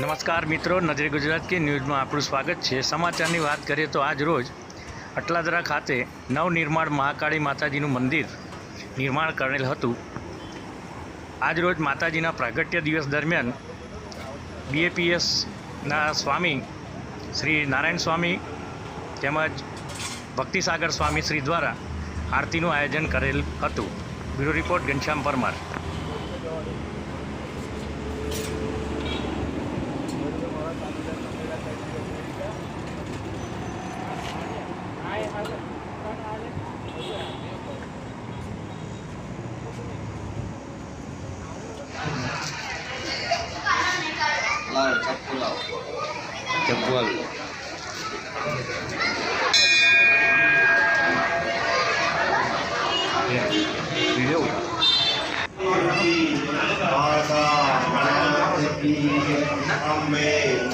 નમસ્કાર મિત્રો, નજરે ગુજરાત કે ન્યૂઝમાં આપણું સ્વાગત છે. સમાચારની વાત કરીએ તો આજ રોજ અટલાદરા ખાતે નવનિર્માણ મહાકાળી માતાજીનું મંદિર નિર્માણ કરેલ હતું. આજ રોજ માતાજીના પ્રાગટ્ય દિવસ દરમિયાન બીએપીએસના સ્વામી શ્રી નારાયણ સ્વામી તેમજ ભક્તિસાગર સ્વામી શ્રી દ્વારા આરતીનું આયોજન કરેલ હતું. Bureau report, Ghanshyam Parmar. Jempol, jempol Jempol Amen.